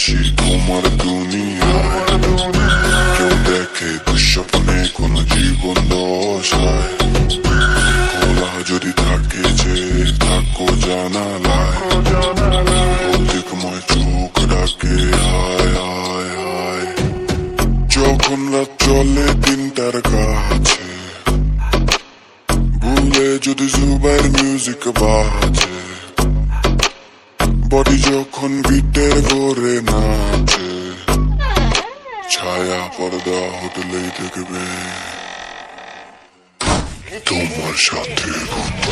ভালোবাসি তোমার দুনিয়া কেউ দেখে দুঃস্বপ্নে কোন জীবন দশায় খোলা যদি থাকে যে থাকো জানালায় প্রতীকময় চোখ ডাকে হায় হায় হায় যখন রাত চলে দিন তার কাছে ভুলে যদি জুবার মিউজিক বাজে বডি যখন বিটের ভরে নাচে ছায়া পর্দা হোটেলেই দেখবে। তোমার সাথে ভূত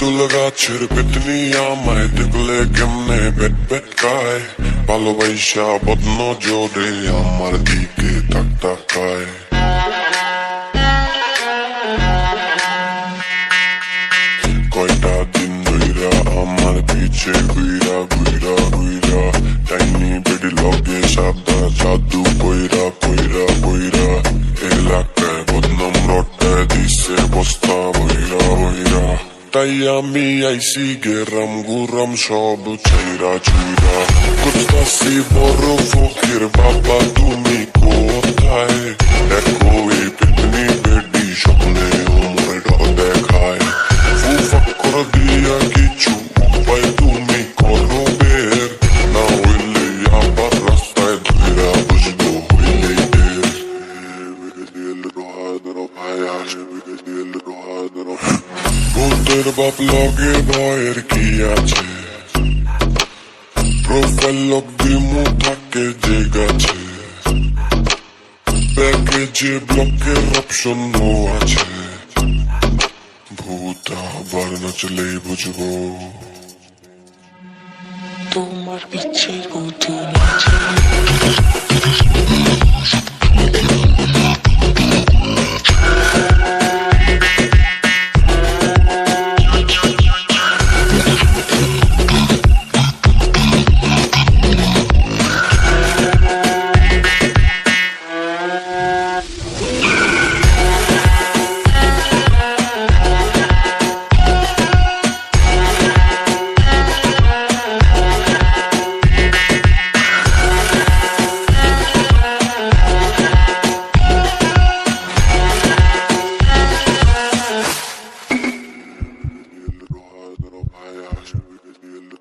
আছে। তেঁতুল গাছের পেতনি আমায় দেখলে কেমনে পেট পেট কায় ভালোবাসা বদন জোরে আমার দিকে তাক তাকায় কয়টা দিন ধইরা আমার পিছে ঘুইরা ঘুইরা ঘুইরা টাইনি বেডি লগে সাদা জাদু তাই আমি আইসি গেরাম গুরাম সব ছাইরা ছুইরা করতাসি বড় ফকির বাবা তুমি কোথায় ভূতের বাপ লগে ভয়ের কি আছে প্রোফাইল লগ দিমু থাকে যে গাছে প্যাকেজে ব্লকের অপশন আছে ভূত আবার নাচলেই বুঝব তোমার পিছে পুতুল